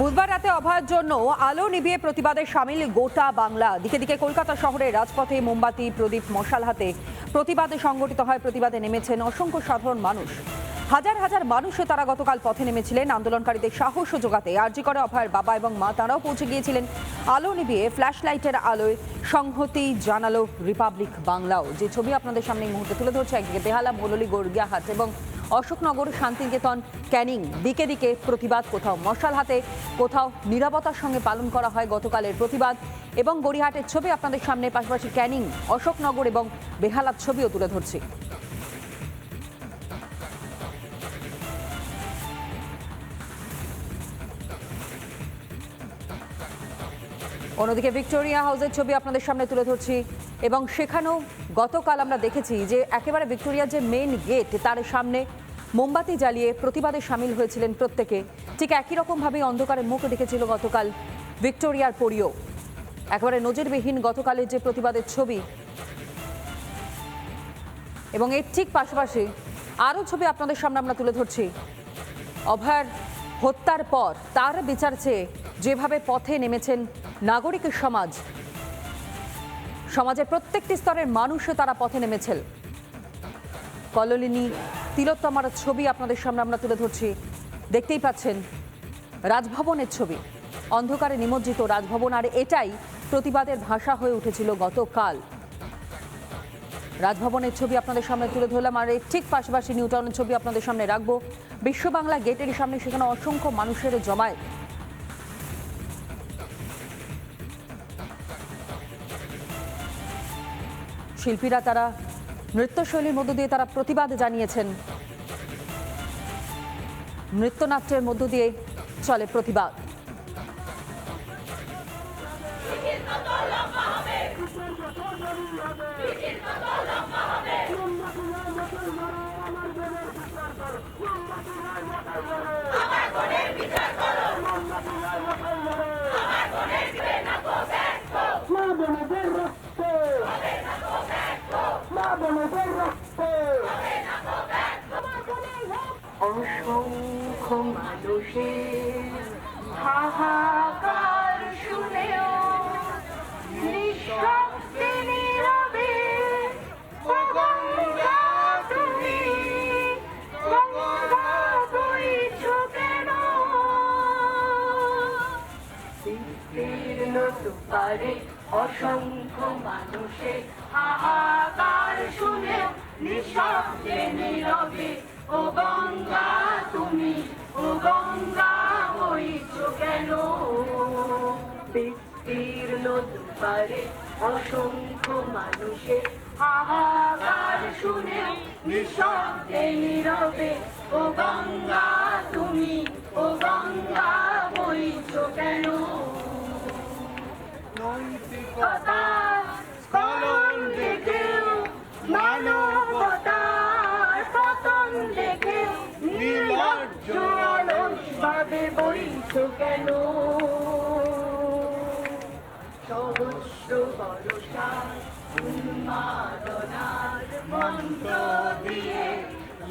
বুধবার রাতে অভয়ের জন্য আলো নিভিয়ে প্রতিবাদে সামিল গোটা বাংলা। দিকে দিকে কলকাতা শহরে রাজপথে মোমবাতি, প্রদীপ, মশাল হাতে প্রতিবাদে সংগঠিত হয়, প্রতিবাদে নেমেছেন অসংখ্য সাধারণ মানুষ। হাজার হাজার মানুষে তারা গতকাল পথে নেমেছিলেন, আন্দোলনকারীদের সাহস যোগাতে। আর্জি করে অভয়ের বাবা এবং মা, তারাও পৌঁছে গিয়েছিলেন। আলো নিভিয়ে ফ্ল্যাশ লাইটের আলোয় সংহতি জানালো রিপাবলিক বাংলাও। যে ছবি আপনাদের সামনে এই মুহূর্তে তুলে ধরছে, একদিকে বেহালা মোললি গড়িয়াহাট এবং অশোকনগর শান্তিনিকেতন ক্যানিং। দিকে দিকে প্রতিবাদ, কোথাও মশাল হাতে, কোথাও নিরাপত্তার সঙ্গে পালন করা হয় গতকালের প্রতিবাদ। এবং গড়িহাটের ছবি আপনাদের সামনে, পাশাপাশি ক্যানিং, অশোকনগর এবং বেহালার ছবিও তুলে ধরছি। অন্যদিকে ভিক্টোরিয়া হাউসের ছবি আপনাদের সামনে তুলে ধরছি। এবং সেখানেও গতকাল আমরা দেখেছি যে একেবারে ভিক্টোরিয়ার যে মেন গেট তার সামনে মোমবাতি জ্বালিয়ে প্রতিবাদে সামিল হয়েছিলেন প্রত্যেকে। ঠিক একই রকমভাবেই অন্ধকারে মুখ দেখেছিল গতকাল ভিক্টোরিয়ার পরিও। একেবারে নজিরবিহীন গতকালের যে প্রতিবাদের ছবি, এবং এর ঠিক পাশাপাশি আরও ছবি আপনাদের সামনে আমরা তুলে ধরছি। অভয়ার হত্যার পর তার বিচার চেয়ে যেভাবে পথে নেমেছেন নাগরিক সমাজ, সমাজের প্রত্যেকটি স্তরের মানুষও তারা পথে নেমেছেন। কললিনী তিলোত্তমার ছবি আপনাদের সামনে আমরা তুলে ধরছি। দেখতেই পাচ্ছেন, রাজভবনের ছবি। অন্ধকারে নিমজ্জিত রাজভবন, আর এটাই প্রতিবাদের ভাষা হয়ে উঠেছিল গতকাল। রাজভবনের ছবি আপনাদের সামনে তুলে ধরলাম, আর ঠিক পাশাপাশি নিউ টাউনের ছবি আপনাদের সামনে রাখব। বিশ্ব বাংলা গেটের সামনে সেখানে অসংখ্য মানুষের জমায়েত। শিল্পীরা তারা নৃত্যশৈলীর মধ্য দিয়ে তারা প্রতিবাদ জানিয়েছেন। নৃত্যনাট্যের মধ্য দিয়ে চলে প্রতিবাদ। তুমি ও গঙ্গা বইছ কেন? বিস্তীর্ণ দুপারে অসংখ্য মানুষের হাহাকার শুনেও নিঃশব্দে নীরবে ও গঙ্গা তুমি ও গঙ্গা বইছ কেন নৈতিকতার বরসা উন্মাদনার মন্ত্র দিয়ে?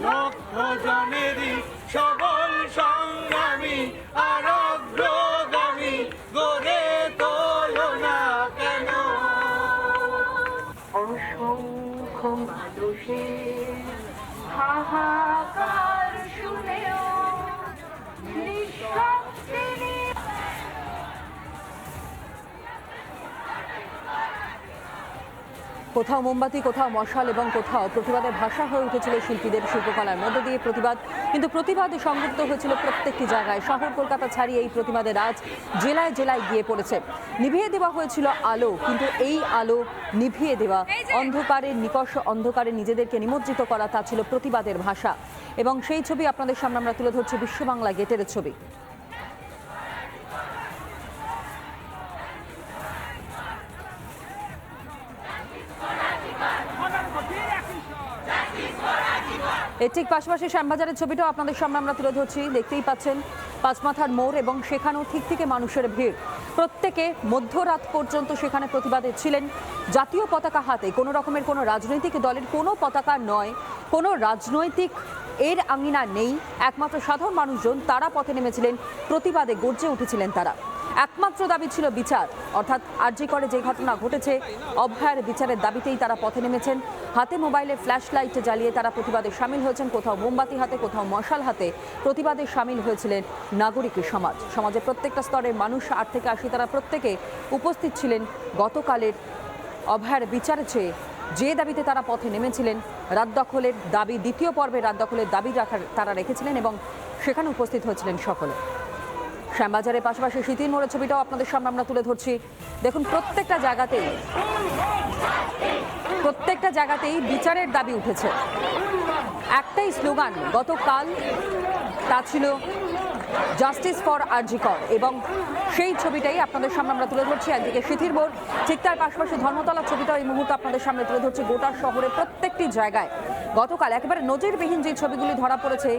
লক্ষ জনেরই কোথাও মোমবাতি, কোথাও মশাল এবং কোথাও প্রতিবাদের ভাষা হয়ে উঠেছিল শিল্পীদের শিল্পকলার মধ্য দিয়ে প্রতিবাদ। কিন্তু প্রতিবাদ সংযুক্ত হয়েছিল প্রত্যেকটি জায়গায়। শহর কলকাতা ছাড়িয়ে এই প্রতিবাদের আজ জেলায় জেলায় গিয়ে পড়েছে। নিভিয়ে দেওয়া হয়েছিল আলো, কিন্তু এই আলো নিভিয়ে দেওয়া অন্ধকারের নিকষ অন্ধকারে নিজেদেরকে নিমজ্জিত করা তা ছিল প্রতিবাদের ভাষা। এবং সেই ছবি আপনাদের সামনে আমরা তুলে ধরছি বিশ্ব বাংলা গেটের ছবি। এর ঠিক পাশাপাশি শ্যামবাজারের ছবিটাও আপনাদের সামনে আমরা তুলে ধরছি। দেখতেই পাচ্ছেন, পাঁচমাথার মোড় এবং সেখানেও ঠিক থেকে মানুষের ভিড়। প্রত্যেকে মধ্যরাত পর্যন্ত সেখানে প্রতিবাদে ছিলেন। জাতীয় পতাকা হাতে, কোনো রকমের কোনো রাজনৈতিক দলের কোনো পতাকা নয়, কোনো রাজনৈতিক এর আঙিনা নেই। একমাত্র সাধারণ মানুষজন তারা পথে নেমেছিলেন, প্রতিবাদে গর্জে উঠেছিলেন তারা। একমাত্র দাবি ছিল বিচার। অর্থাৎ আরজি করে যে ঘটনা ঘটেছে, অভয়ার বিচারের দাবিতেই তারা পথে নেমেছেন। হাতে মোবাইলে ফ্ল্যাশ লাইট জ্বালিয়ে তারা প্রতিবাদে সামিল হয়েছেন কোথাও মোমবাতি হাতে, কোথাও মশাল হাতে। প্রতিবাদে সামিল হয়েছিলেন নাগরিক সমাজ। সমাজের প্রত্যেকটা স্তরের মানুষ আট থেকে আশি তারা প্রত্যেকে উপস্থিত ছিলেন। গতকালের অভয়ার বিচার চেয়ে যে দাবিতে তারা পথে নেমেছিলেন, রাত দখলের দাবি, দ্বিতীয় পর্বে রাত দখলের দাবি রাখার তারা রেখেছিলেন এবং সেখানে উপস্থিত হয়েছিলেন সকলে। শ্যামবাজারের পাশাপাশি শীতির মোড়ের ছবিটাও আপনাদের সামনে আমরা তুলে ধরছি। দেখুন, প্রত্যেকটা জায়গাতেই প্রত্যেকটা জায়গাতেই বিচারের দাবি উঠেছে। একটাই স্লোগান, গতকাল তা ছিল জাস্টিস ফর আরজিকর এবং সেই ছবিটাই আপনাদের সামনে আমরা তুলে ধরছি। একদিকে শিথির মোড়, ঠিক তার পাশাপাশি ধর্মতলার ছবিটাও এই মুহূর্তে আপনাদের সামনে তুলে ধরছি। গোটা শহরে প্রত্যেকটি জায়গায় গতকাল একেবারে নজিরবিহীন যে ছবিগুলি ধরা পড়েছে,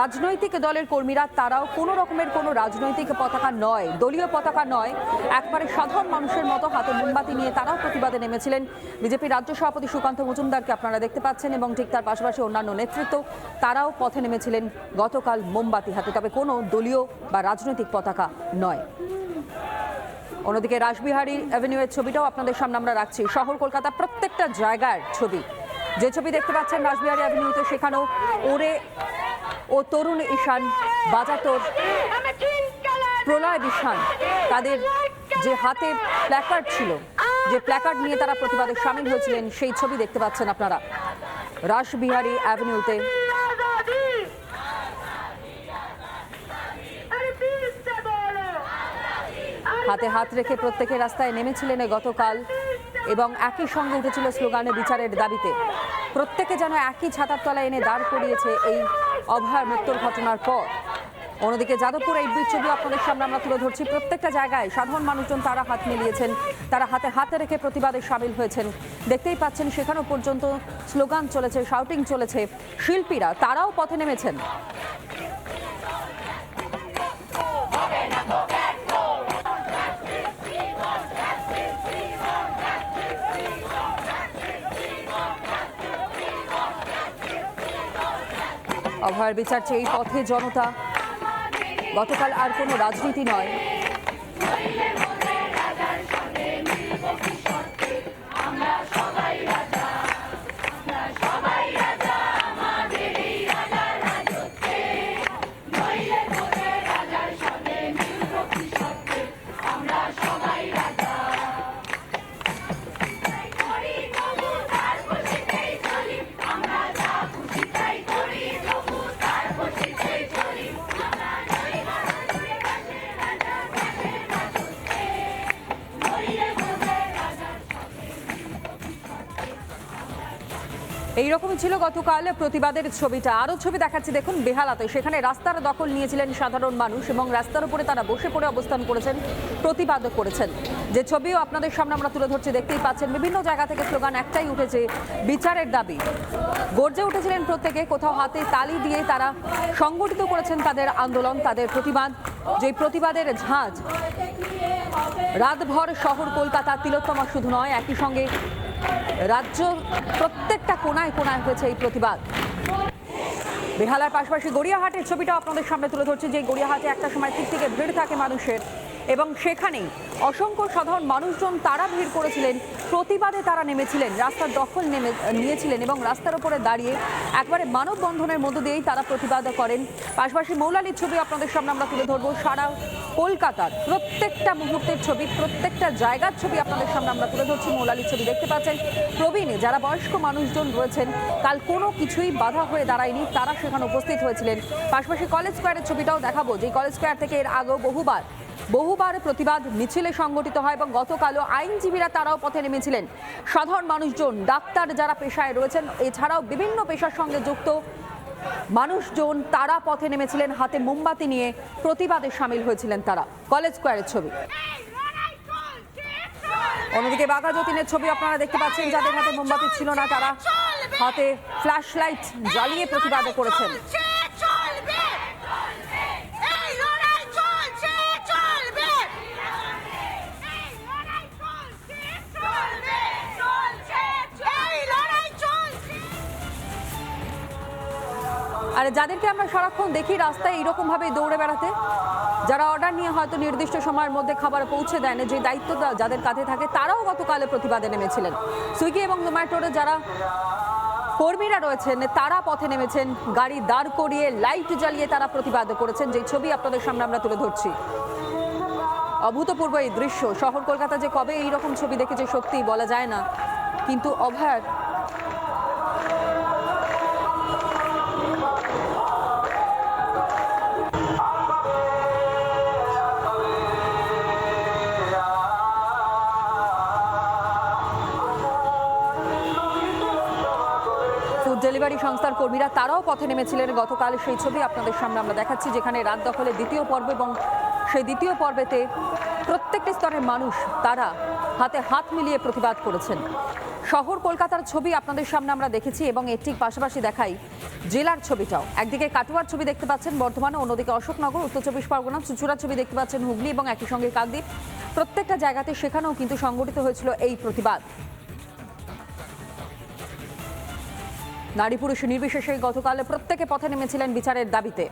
রাজনৈতিক দলের কর্মীরা তারাও কোনো রকমের কোনো রাজনৈতিক পতাকা নয়, দলীয় পতাকা নয়, একবারে সাধারণ মানুষের মতো হাতে মোমবাতি নিয়ে তারাও প্রতিবাদে নেমেছিলেন। বিজেপি রাজ্য সভাপতি সুকান্ত মজুমদারকে আপনারা দেখতে পাচ্ছেন এবং ঠিক তার পাশাপাশি অন্যান্য নেতৃত্ব, তারাও পথে নেমেছিলেন গতকাল মোমবাতি হাতে। তবে কোনো দলীয় বা রাজনৈতিক পতাকা নয়। অন্যদিকে রাসবিহারী অ্যাভিনিউয়ের ছবিটাও আপনাদের সামনে আমরা রাখছি। শহর কলকাতা প্রত্যেকটা জায়গার ছবি। যে ছবি দেখতে পাচ্ছেন রাসবিহারী অ্যাভিনিউতে, সেখানেও ওরে ও তরুণ ঈশান, বাজাতর প্রলয় বিশান তাদের যে হাতে প্ল্যাকার্ড ছিল, যে প্ল্যাকার্ড নিয়ে তারা প্রতিবাদে সামিল হয়েছিলেন, সেই ছবি দেখতে পাচ্ছেন আপনারা রাসবিহারী অ্যাভিনিউতে। হাতে হাত রেখে প্রত্যেকে রাস্তায় নেমেছিলেন গতকাল। এবং একই সঙ্গে উঠেছিল স্লোগানে বিচারের দাবিতে। প্রত্যেকে যেন একই ছাতার তলায় এনে দাঁড় করিয়েছে এই অভয়ার মৃত্যুর ঘটনার পর। অন্যদিকে যাদবপুর এই ছবি আপনাদের সামনে আমরা তুলে ধরছি। প্রত্যেকটা জায়গায় সাধারণ মানুষজন তারা হাত মিলিয়েছেন, তারা হাতে হাতে রেখে প্রতিবাদে সামিল হয়েছেন। দেখতেই পাচ্ছেন সেখানেও পর্যন্ত স্লোগান চলেছে শাউটিং চলেছে। শিল্পীরা, তারাও পথে নেমেছেন। অভয়ের বিচার চেয়ে এই পথে জনতা। গতকাল আর কোনো রাজনীতি নয়। এইরকমই ছিল গতকাল প্রতিবাদের ছবিটা। আরও ছবি দেখাচ্ছি, দেখুন, বেহালাতে। সেখানে রাস্তার দখল নিয়েছিলেন সাধারণ মানুষ এবং রাস্তার উপরে তারা বসে পড়ে অবস্থান করেছেন, প্রতিবাদ করেছেন। যে ছবিও আপনাদের সামনে আমরা তুলে ধরছি, দেখতেই পাচ্ছেন বিভিন্ন জায়গা থেকে স্লোগান, একটাই উঠেছে বিচারের দাবি। গর্জে উঠেছিলেন প্রত্যেকে, কোথাও হাতে তালি দিয়ে তারা সংগঠিত করেছেন তাদের আন্দোলন, তাদের প্রতিবাদ। যে প্রতিবাদের ঝাঁজ, রাতভর শহর কলকাতা তিলোত্তমা শুধু নয়, একই সঙ্গে রাজ্য প্রত্যেকটা কোনায় কোনায় হয়েছে এই প্রতিবাদ। বেহালার পাশাপাশি গড়িয়াহাটের ছবিটা আপনাদের সামনে তুলে ধরছে যে গড়িয়াহাটে একটা সময় ঠিক থেকে ভিড় থাকে মানুষের। এবং সেখানেই অসংখ্য সাধারণ মানুষজন তারা ভিড় করেছিলেন। প্রতিবাদে তারা নেমেছিলেন রাস্তার দখল নেমে, নিয়েছিলেন এবং রাস্তার উপরে দাঁড়িয়ে একবারে মানববন্ধনের মধ্য দিয়েই তারা প্রতিবাদ করেন। পাশাপাশি মৌলালির ছবি আপনাদের সামনে আমরা তুলে ধরবো। সারা কলকাতার প্রত্যেকটা মুহূর্তের ছবি, প্রত্যেকটা জায়গার ছবি আপনাদের সামনে আমরা তুলে ধরছি। মৌলালির ছবি দেখতে পাচ্ছেন। প্রবীণে যারা বয়স্ক মানুষজন রয়েছেন, কাল কোনো কিছুই বাধা হয়ে দাঁড়ায়নি, তারা সেখানে উপস্থিত হয়েছিলেন। পাশাপাশি কলেজ স্কোয়ারের ছবিটাও দেখাবো। যে কলেজ স্কোয়ার থেকে এর আগেও বহুবার বহুবার প্রতিবাদ মিছিলে সংগঠিত হয় এবং গতকালও আইনজীবীরা তারাও পথে নেমেছিলেন। সাধারণ মানুষজন, ডাক্তার যারা পেশায় রয়েছেন, এছাড়াও বিভিন্ন পেশার সঙ্গে যুক্ত মানুষজন তারা পথে নেমেছিলেন, হাতে মোমবাতি নিয়ে প্রতিবাদে সামিল হয়েছিলেন তারা। কলেজ স্কোয়ারের ছবি। অন্যদিকে বাঘা যতীনের ছবি আপনারা দেখতে পাচ্ছেন, যাদের হাতে মোমবাতি ছিল না, তারা হাতে ফ্ল্যাশ লাইট জ্বালিয়ে প্রতিবাদ করেছেন। যাদেরকে আমরা সারাক্ষণ দেখি রাস্তায় এইরকম ভাবে দৌড়ে বেড়াতে, যারা অর্ডার নিয়ে হয়তো নির্দিষ্ট সময়ের মধ্যে খাবার পৌঁছে দেন যে দায়িত্ব যাদের কাঁধে থাকে, তারাও গতকালে প্রতিবাদে নেমেছিলেন। সুইগি এবং জোম্যাটোর যারা কর্মীরা রয়েছেন, তারা পথে নেমেছেন, গাড়ি দাঁড় করিয়ে লাইট জ্বালিয়ে তারা প্রতিবাদ করেছেন। যে ছবি আপনাদের সামনে আমরা তুলে ধরছি। অভূতপূর্ব এই দৃশ্য। শহর কলকাতা যে কবে এই রকম ছবি দেখেছে সত্যি বলা যায় না, কিন্তু অভয়ার ডেলিভারি সংস্থার কর্মীরা তারাও পথে নেমেছিলেন গতকাল। সেই ছবি আপনাদের সামনে আমরা দেখাচ্ছি, যেখানে রাত দখলে দ্বিতীয় পর্ব এবং সেই দ্বিতীয় পর্বেতে প্রত্যেকটি স্তরের মানুষ তারা হাতে হাত মিলিয়ে প্রতিবাদ করেছেন। শহর কলকাতার ছবি আপনাদের সামনে আমরা দেখেছি এবং এর ঠিক পাশাপাশি দেখাই জেলার ছবিটাও। একদিকে কাটুয়ার ছবি দেখতে পাচ্ছেন বর্ধমানে, অন্যদিকে অশোকনগর, উত্তর চব্বিশ পরগনা চুচুড়ার ছবি দেখতে পাচ্ছেন হুগলি এবং একই সঙ্গে কাকদ্বীপ। প্রত্যেকটা জায়গাতে সেখানেও কিন্তু সংগঠিত হয়েছিল এই প্রতিবাদ। নারী পুরুষ নির্বিশেষে গতকাল প্রত্যেকে পথে নেমেছিলেন বিচারের দাবিতে।